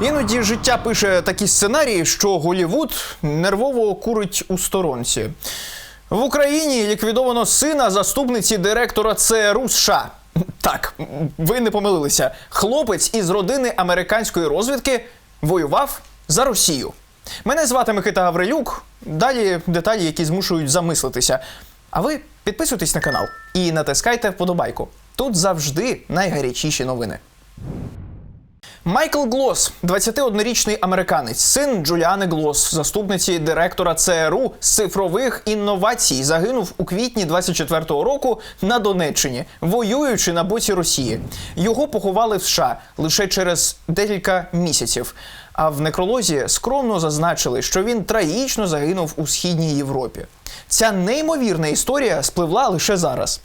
Іноді життя пише такі сценарії, що Голівуд нервово курить у сторонці. В Україні ліквідовано сина заступниці директора ЦРУ США. Так, ви не помилилися. Хлопець із родини американської розвідки воював за Росію. Мене звати Микита Гаврилюк. Далі деталі, які змушують замислитися. А ви підписуйтесь на канал і натискайте вподобайку. Тут завжди найгарячіші новини. Майкл Глос, 21-річний американець, син Джуліани Глос, заступниці директора ЦРУ з цифрових інновацій, загинув у квітні 24-го року на Донеччині, воюючи на боці Росії. Його поховали в США лише через декілька місяців. А в некролозі скромно зазначили, що він трагічно загинув у східній Європі. Ця неймовірна історія спливла лише зараз.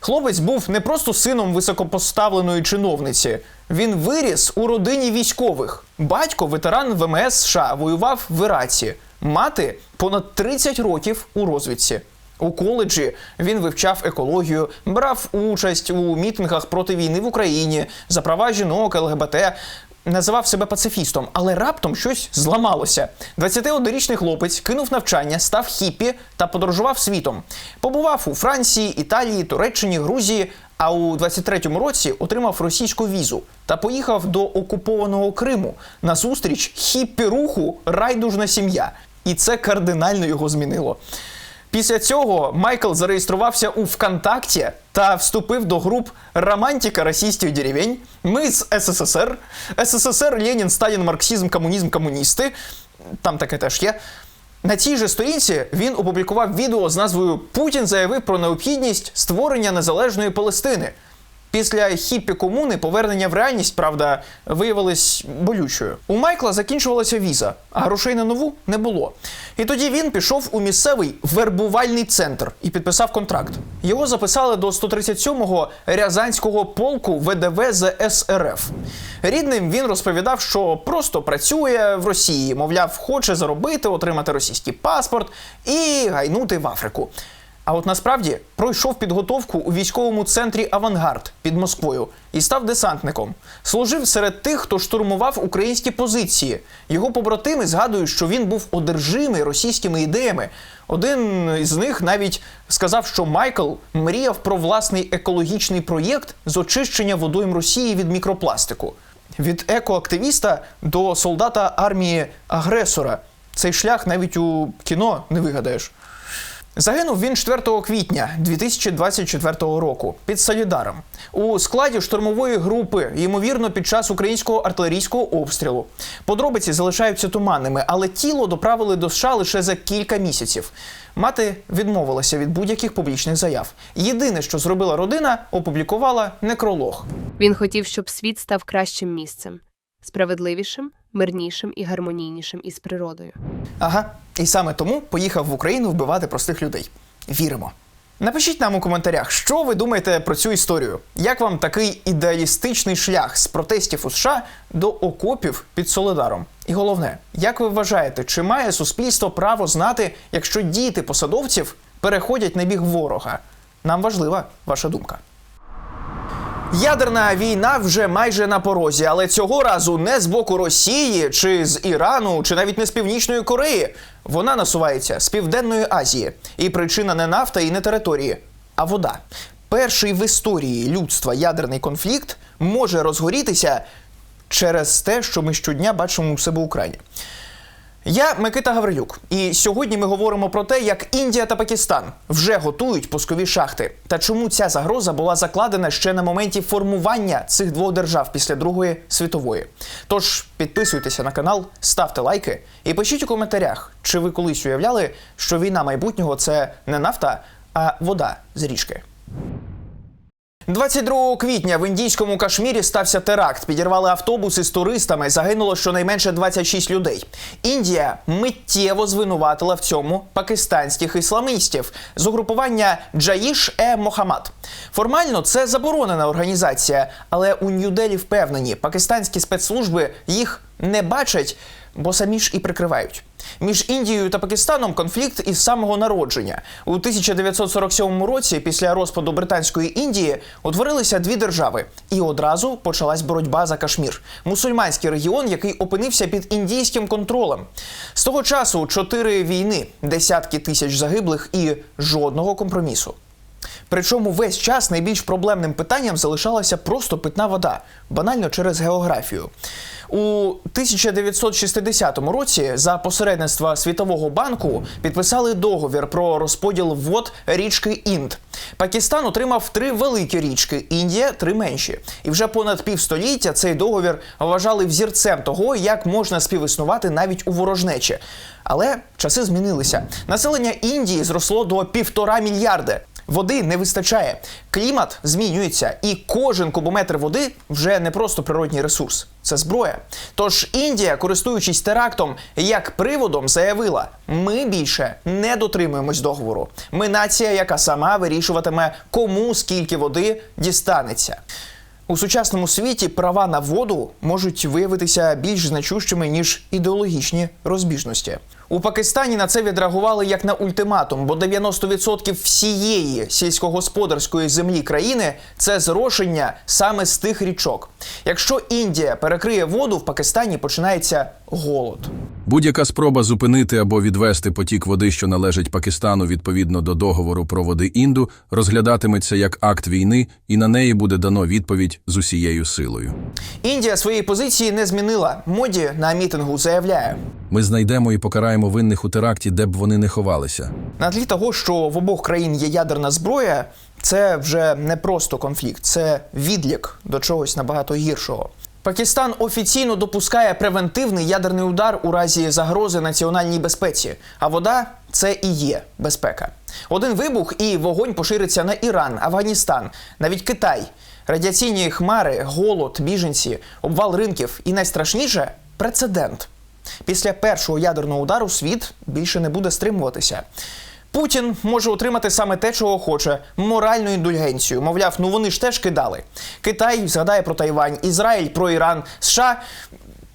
Хлопець був не просто сином високопоставленої чиновниці. Він виріс у родині військових. Батько, ветеран ВМС США, воював в Іраці. Мати понад 30 років у розвідці. У коледжі він вивчав екологію, брав участь у мітингах проти війни в Україні за права жінок, ЛГБТ. Називав себе пацифістом, але раптом щось зламалося. 21-річний хлопець кинув навчання, став хіппі та подорожував світом. Побував у Франції, Італії, Туреччині, Грузії. А у 23-му році отримав російську візу та поїхав до окупованого Криму на зустріч хіппі-руху Райдужна сім'я. І це кардинально його змінило. Після цього Майкл зареєструвався у ВКонтакті та вступив до груп Романтика російських деревень, Ми з СССР, СССР, Ленін, Сталін, Марксізм, Комунізм, Комуністи. Там таке теж є. На цій же сторінці він опублікував відео з назвою Путін заявив про необхідність створення незалежної Палестини. Після хіппі комуни повернення в реальність, правда, виявилось болючою. У Майкла закінчувалася віза, а грошей на нову не було. І тоді він пішов у місцевий вербувальний центр і підписав контракт. Його записали до 137-го Рязанського полку ВДВ ЗСРФ. Рідним він розповідав, що просто працює в Росії, мовляв, хоче заробити, отримати російський паспорт і гайнути в Африку. А от насправді пройшов підготовку у військовому центрі Авангард під Москвою і став десантником. Служив серед тих, хто штурмував українські позиції. Його побратими згадують, що він був одержимий російськими ідеями. Один із них навіть сказав, що Майкл мріяв про власний екологічний проєкт з очищення водойм Росії від мікропластику. Від екоактивіста до солдата армії агресора. Цей шлях навіть у кіно не вигадаєш. Загинув він 4 квітня 2024 року під Солідаром у складі штурмової групи, ймовірно, під час українського артилерійського обстрілу. Подробиці залишаються туманними, але тіло доправили до США лише за кілька місяців. Мати відмовилася від будь-яких публічних заяв. Єдине, що зробила родина, опублікувала некролог. Він хотів, щоб світ став кращим місцем, справедливішим, мирнішим і гармонійнішим із природою. Ага, і саме тому поїхав в Україну вбивати простих людей. Віримо. Напишіть нам у коментарях, що ви думаєте про цю історію. Як вам такий ідеалістичний шлях з протестів у США до окопів під Солидаром? І головне, як ви вважаєте, чи має суспільство право знати, якщо діти посадовців переходять на біг ворога? Нам важлива ваша думка. Ядерна війна вже майже на порозі, але цього разу не з боку Росії чи з Ірану, чи навіть не з Північної Кореї. Вона насувається з Південної Азії. І причина не нафта і не території, а вода. Перший в історії людства ядерний конфлікт може розгорітися через те, що ми щодня бачимо у себе Україні. Я Микита Гаврилюк, і сьогодні ми говоримо про те, як Індія та Пакистан вже готують пускові шахти, та чому ця загроза була закладена ще на моменті формування цих двох держав після Другої світової. Тож підписуйтеся на канал, ставте лайки і пишіть у коментарях, чи ви колись уявляли, що війна майбутнього це не нафта, а вода з річки. 22 квітня в індійському Кашмірі стався теракт. Підірвали автобуси з туристами. Загинуло щонайменше 26 людей. Індія миттєво звинуватила в цьому пакистанських ісламістів з угрупування Джаїш е Мохамад. Формально це заборонена організація, але у Нью-Делі впевнені, пакистанські спецслужби їх не бачать бо самі ж і прикривають. Між Індією та Пакистаном конфлікт із самого народження. У 1947 році, після розпаду Британської Індії, утворилися дві держави, і одразу почалась боротьба за Кашмір, мусульманський регіон, який опинився під індійським контролем. З того часу чотири війни, десятки тисяч загиблих і жодного компромісу. Причому весь час найбільш проблемним питанням залишалася просто питна вода, банально через географію. У 1960 році за посередництва Світового банку підписали договір про розподіл вод річки Інд. Пакистан отримав три великі річки, Індія три менші. І вже понад півстоліття цей договір вважали взірцем того, як можна співіснувати навіть у ворожнечі. Але часи змінилися. Населення Індії зросло до півтора мільярди. Води не вистачає, клімат змінюється, і кожен кубометр води вже не просто природній ресурс, це зброя. Тож Індія, користуючись терактом як приводом, заявила: ми більше не дотримуємось договору. Ми нація, яка сама вирішуватиме, кому скільки води дістанеться. У сучасному світі права на воду можуть виявитися більш значущими ніж ідеологічні розбіжності. У Пакистані на це відреагували як на ультиматум, бо 90% всієї сільськогосподарської землі країни це зрошення саме з тих річок. Якщо Індія перекриє воду, в Пакистані починається голод. Будь-яка спроба зупинити або відвести потік води, що належить Пакистану відповідно до договору про води Інду, розглядатиметься як акт війни, і на неї буде дано відповідь з усією силою. Індія своєї позиції не змінила. Моді на мітингу заявляє. Ми знайдемо і покараємо винних у теракті, де б вони не ховалися. На тлі того, що в обох країн є ядерна зброя, це вже не просто конфлікт, це відлік до чогось набагато гіршого. Пакистан офіційно допускає превентивний ядерний удар у разі загрози національній безпеці. А вода це і є безпека. Один вибух і вогонь пошириться на Іран, Афганістан, навіть Китай. Радіаційні хмари, голод, біженці, обвал ринків і найстрашніше прецедент. Після першого ядерного удару світ більше не буде стримуватися. Путін може отримати саме те, чого хоче моральну індульгенцію. Мовляв, ну вони ж теж кидали. Китай згадає про Тайвань, Ізраїль про Іран, США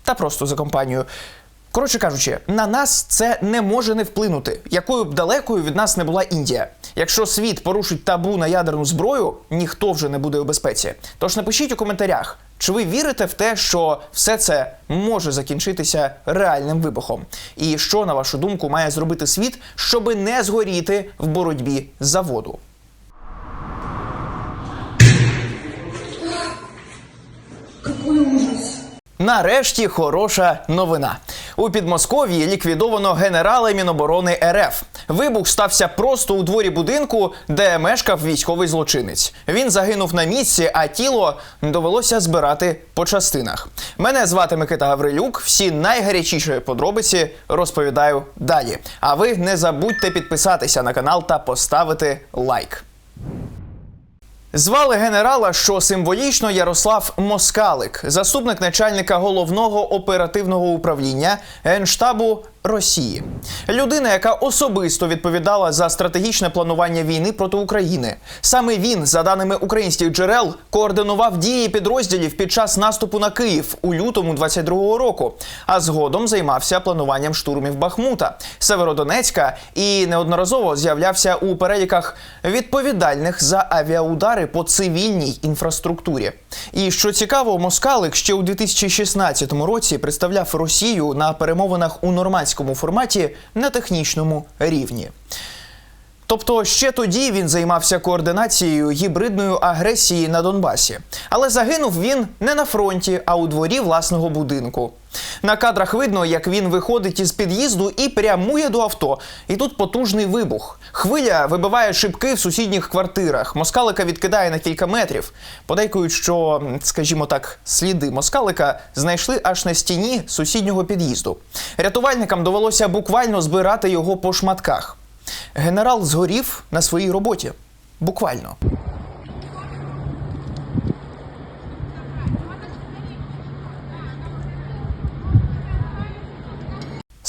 та просто за компанію. Коротше кажучи, на нас це не може не вплинути, якою б далекою від нас не була Індія. Якщо світ порушить табу на ядерну зброю, ніхто вже не буде у безпеці. Тож напишіть у коментарях, чи ви вірите в те, що все це може закінчитися реальним вибухом? І що, на вашу думку, має зробити світ, щоби не згоріти в боротьбі за воду? Нарешті хороша новина. У Підмосков'ї ліквідовано генерала Міноборони РФ. Вибух стався просто у дворі будинку, де мешкав військовий злочинець. Він загинув на місці, а тіло довелося збирати по частинах. Мене звати Микита Гаврилюк. Всі найгарячіші подробиці розповідаю далі. А ви не забудьте підписатися на канал та поставити лайк. Звали генерала, що символічно Ярослав Москалик, заступник начальника головного оперативного управління Генштабу Росії. Людина, яка особисто відповідала за стратегічне планування війни проти України. Саме він, за даними українських джерел, координував дії підрозділів під час наступу на Київ у лютому 22-го року, а згодом займався плануванням штурмів Бахмута, Северодонецька і неодноразово з'являвся у переліках відповідальних за авіаудари по цивільній інфраструктурі. І що цікаво, Москалик ще у 2016 році представляв Росію на перемовинах у нормандському форматі на технічному рівні. Тобто ще тоді він займався координацією гібридної агресії на Донбасі. Але загинув він не на фронті, а у дворі власного будинку. На кадрах видно, як він виходить із під'їзду і прямує до авто. І тут потужний вибух. Хвиля вибиває шибки в сусідніх квартирах. Москалика відкидає на кілька метрів. Подейкують, що, скажімо так, сліди москалика знайшли аж на стіні сусіднього під'їзду. Рятувальникам довелося буквально збирати його по шматках. Генерал згорів на своїй роботі. Буквально.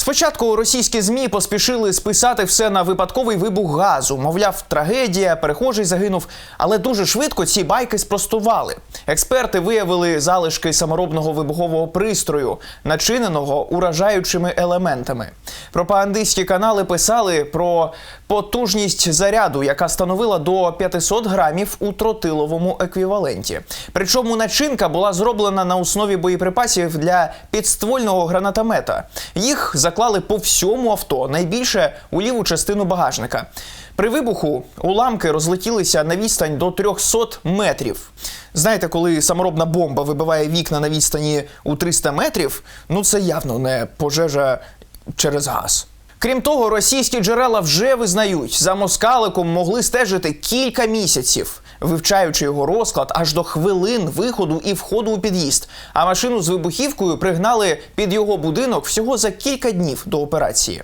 Спочатку російські змі поспішили списати все на випадковий вибух газу. Мовляв, трагедія, перехожий загинув. Але дуже швидко ці байки спростували. Експерти виявили залишки саморобного вибухового пристрою, начиненого уражаючими елементами. Пропагандистські канали писали про потужність заряду, яка становила до 500 грамів у тротиловому еквіваленті. Причому начинка була зроблена на основі боєприпасів для підствольного гранатомета. Їх заклали по всьому авто, найбільше у ліву частину багажника. При вибуху уламки розлетілися на відстань до 300 метрів. Знаєте, коли саморобна бомба вибиває вікна на відстані у 300 метрів, ну це явно не пожежа через газ. Крім того, російські джерела вже визнають, за москаликом могли стежити кілька місяців, вивчаючи його розклад аж до хвилин виходу і входу у під'їзд. А машину з вибухівкою пригнали під його будинок всього за кілька днів до операції.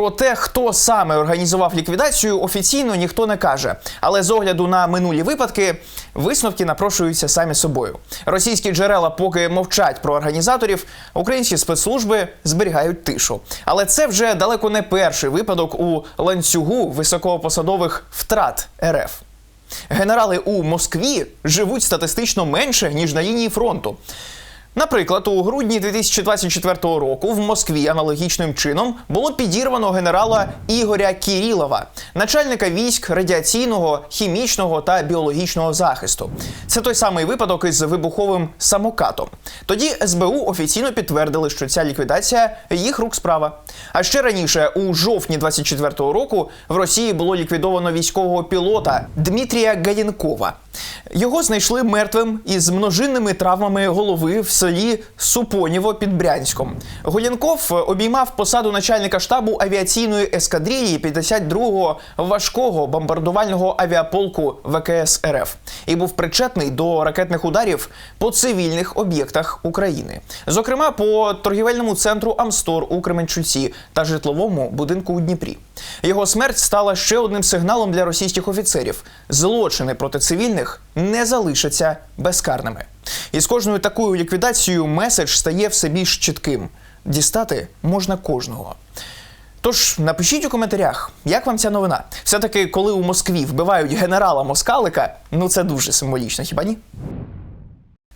Про те, хто саме організував ліквідацію, офіційно ніхто не каже. Але з огляду на минулі випадки, висновки напрошуються самі собою. Російські джерела поки мовчать про організаторів, українські спецслужби зберігають тишу. Але це вже далеко не перший випадок у ланцюгу високопосадових втрат РФ. Генерали у Москві живуть статистично менше ніж на лінії фронту. Наприклад, у грудні 2024 року в Москві аналогічним чином було підірвано генерала Ігоря Кірілова, начальника військ радіаційного, хімічного та біологічного захисту. Це той самий випадок із вибуховим самокатом. Тоді СБУ офіційно підтвердили, що ця ліквідація їх рук справа. А ще раніше, у жовтні 24 року, в Росії було ліквідовано військового пілота Дмитрія Гаєнкова. Його знайшли мертвим із множинними травмами голови в селі Супоніво під Брянськом. Голянков обіймав посаду начальника штабу авіаційної ескадрилії 52-го важкого бомбардувального авіаполку ВКС РФ і був причетний до ракетних ударів по цивільних об'єктах України, зокрема по торгівельному центру Амстор у Кременчуці та житловому будинку у Дніпрі. Його смерть стала ще одним сигналом для російських офіцерів: злочини проти цивільних не залишаться безкарними. І з кожною такою ліквідацією меседж стає все більш чітким: дістати можна кожного. Тож напишіть у коментарях, як вам ця новина. Все-таки, коли у Москві вбивають генерала Москалика, ну це дуже символічно, хіба ні?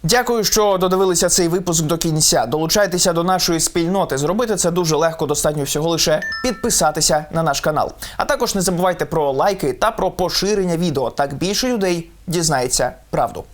Дякую, що додивилися цей випуск до кінця. Долучайтеся до нашої спільноти. Зробити це дуже легко, достатньо всього лише підписатися на наш канал. А також не забувайте про лайки та про поширення відео. Так більше людей дізнається правду.